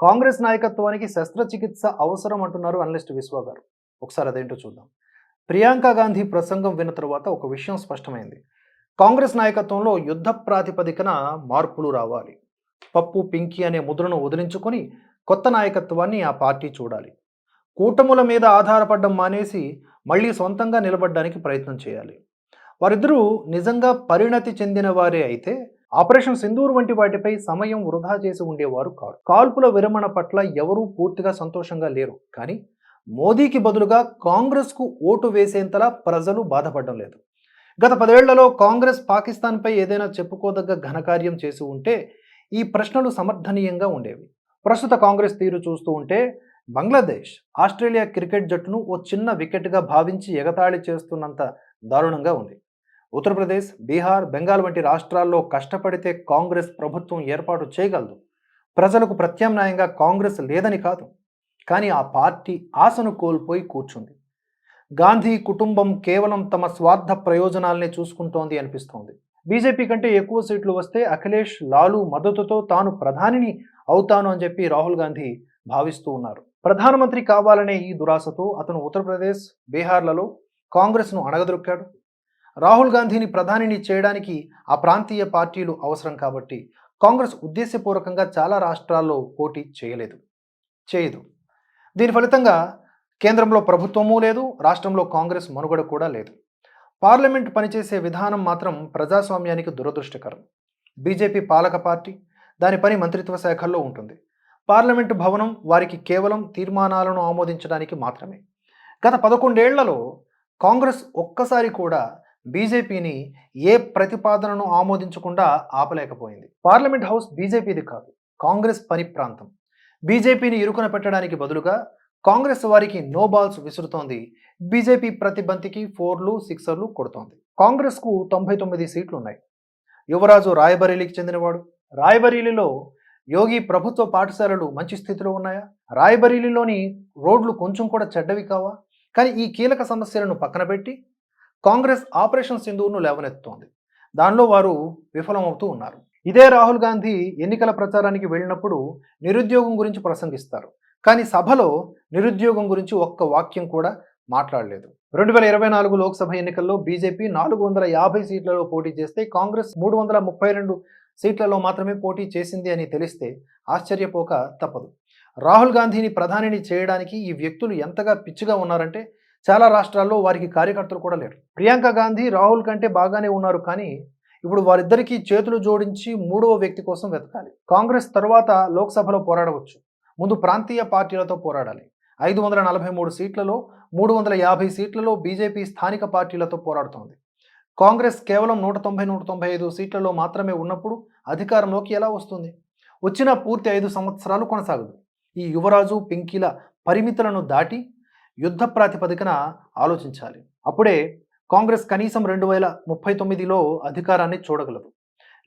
కాంగ్రెస్ నాయకత్వానికి శస్త్రచికిత్స అవసరం అంటున్నారు అనలిస్ట్ విశ్వ గారు. ఒకసారి అదేంటో చూద్దాం. ప్రియాంక గాంధీ ప్రసంగం విన్న తర్వాత ఒక విషయం స్పష్టమైంది. కాంగ్రెస్ నాయకత్వంలో యుద్ధ ప్రాతిపదికన మార్పులు రావాలి. పప్పు పింకీ అనే ముద్రను వదిలించుకొని కొత్త నాయకత్వాన్ని ఆ పార్టీ చూడాలి. కూటముల మీద ఆధారపడడం మానేసి మళ్ళీ సొంతంగా నిలబడడానికి ప్రయత్నం చేయాలి. వారిద్దరూ నిజంగా పరిణతి చెందిన వారే అయితే ఆపరేషన్ సింధూర్ వంటి వాటిపై సమయం వృధా చేసి ఉండేవారు కాదు కాల్పుల విరమణ పట్ల ఎవరూ పూర్తిగా సంతోషంగా లేరు. కానీ మోదీకి బదులుగా కాంగ్రెస్కు ఓటు వేసేంతలా ప్రజలు బాధపడడం లేదు. గత పదేళ్ళలో కాంగ్రెస్ పాకిస్తాన్పై ఏదైనా చెప్పుకోదగ్గ ఘనకార్యం చేసి ఉంటే ఈ ప్రశ్నలు సమర్థనీయంగా ఉండేవి. ప్రస్తుత కాంగ్రెస్ తీరు చూస్తూ ఉంటే బంగ్లాదేశ్ ఆస్ట్రేలియా క్రికెట్ జట్టును ఓ చిన్న వికెట్గా భావించి ఎగతాళి చేస్తున్నంత దారుణంగా ఉంది. ఉత్తరప్రదేశ్ బీహార్ బెంగాల్ వంటి రాష్ట్రాల్లో కష్టపడితే కాంగ్రెస్ ప్రభుత్వం ఏర్పాటు చేయగలదు. ప్రజలకు ప్రత్యామ్నాయంగా కాంగ్రెస్ లేదని కాదు. కానీ ఆ పార్టీ ఆశను కోల్పోయి కూర్చుంది. గాంధీ కుటుంబం కేవలం తమ స్వార్థ ప్రయోజనాలనే చూసుకుంటోంది అనిపిస్తోంది. బీజేపీ కంటే ఎక్కువ సీట్లు వస్తే అఖిలేష్ లాలు మద్దతుతో తాను ప్రధానిని అవుతాను అని చెప్పి రాహుల్ గాంధీ భావిస్తూ ఉన్నారు. ప్రధానమంత్రి కావాలనే ఈ దురాశతో అతను ఉత్తరప్రదేశ్ బీహార్లలో కాంగ్రెస్ను అణగదొక్కాడు. రాహుల్ గాంధీని ప్రధానిని చేయడానికి ఆ ప్రాంతీయ పార్టీలు అవసరం కాబట్టి కాంగ్రెస్ ఉద్దేశపూర్వకంగా చాలా రాష్ట్రాల్లో పోటీ చేయలేదు. చేయదు. దీని ఫలితంగా కేంద్రంలో ప్రభుత్వమూ లేదు రాష్ట్రంలో కాంగ్రెస్ మనుగడ కూడా లేదు. పార్లమెంట్ పనిచేసే విధానం మాత్రం ప్రజాస్వామ్యానికి దురదృష్టకరం. బీజేపీ పాలక పార్టీ దాని పని మంత్రిత్వ శాఖల్లో ఉంటుంది. పార్లమెంటు భవనం వారికి కేవలం తీర్మానాలను ఆమోదించడానికి మాత్రమే. గత పదకొండేళ్ళలో కాంగ్రెస్ ఒక్కసారి కూడా బీజేపీని ఏ ప్రతిపాదనను ఆమోదించకుండా ఆపలేకపోయింది. పార్లమెంట్ హౌస్ బీజేపీది కాదు కాంగ్రెస్ పని ప్రాంతం. బీజేపీని ఇరుకున పెట్టడానికి బదులుగా కాంగ్రెస్ వారికి నో బాల్స్ విసురుతోంది. బీజేపీ ప్రతి బంతికి ఫోర్లు సిక్సర్లు కొడుతోంది. కాంగ్రెస్కు తొంభై తొమ్మిది సీట్లు ఉన్నాయి యువరాజు రాయబరేలీకి చెందినవాడు. రాయబరేలీలో యోగి ప్రభుత్వ పాఠశాలలు మంచి స్థితిలో ఉన్నాయా? రాయబరేలీలోని రోడ్లు కొంచెం కూడా చెడ్డవి కావా? కానీ ఈ కీలక సమస్యలను పక్కన పెట్టి కాంగ్రెస్ ఆపరేషన్ సింధూర్ను లేవనెత్తుతోంది. దానిలో వారు విఫలమవుతూ ఉన్నారు. ఇదే రాహుల్ గాంధీ ఎన్నికల ప్రచారానికి వెళ్ళినప్పుడు నిరుద్యోగం గురించి ప్రసంగిస్తారు. కానీ సభలో నిరుద్యోగం గురించి ఒక్క వాక్యం కూడా మాట్లాడలేదు. రెండు వేల ఇరవై నాలుగు లోక్సభ ఎన్నికల్లో బీజేపీ నాలుగు వందల యాభై సీట్లలో పోటీ చేస్తే కాంగ్రెస్ మూడు వందల ముప్పై రెండు సీట్లలో మాత్రమే పోటీ చేసింది అని తెలిస్తే ఆశ్చర్యపోక తప్పదు. రాహుల్ గాంధీని ప్రధానిని చేయడానికి ఈ వ్యక్తులు ఎంతగా పిచ్చిగా ఉన్నారంటే చాలా రాష్ట్రాల్లో వారికి కార్యకర్తలు కూడా లేరు. ప్రియాంక గాంధీ రాహుల్ కంటే బాగానే ఉన్నారు కానీ ఇప్పుడు వారిద్దరికీ చేతులు జోడించి మూడవ వ్యక్తి కోసం వెతకాలి. కాంగ్రెస్ తరువాత లోక్సభలో పోరాడవచ్చు. ముందు ప్రాంతీయ పార్టీలతో పోరాడాలి. ఐదు వందల నలభై మూడు సీట్లలో మూడు వందల యాభై సీట్లలో బీజేపీ స్థానిక పార్టీలతో పోరాడుతోంది. కాంగ్రెస్ కేవలం నూట తొంభై నూట తొంభై ఐదు సీట్లలో మాత్రమే ఉన్నప్పుడు అధికారంలోకి ఎలా వస్తుంది? వచ్చిన పూర్తి ఐదు సంవత్సరాలు కొనసాగదు. ఈ యువరాజు పింకీల పరిమితులను దాటి యుద్ధ ప్రాతిపదికన ఆలోచించాలి. అప్పుడే కాంగ్రెస్ కనీసం రెండు వేల ముప్పై తొమ్మిదిలో అధికారాన్ని చూడగలదు.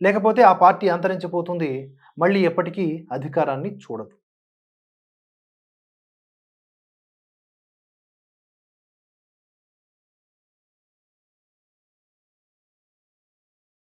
లేకపోతే ఆ పార్టీ అంతరించిపోతుంది. మళ్ళీ ఎప్పటికీ అధికారాన్ని చూడదు.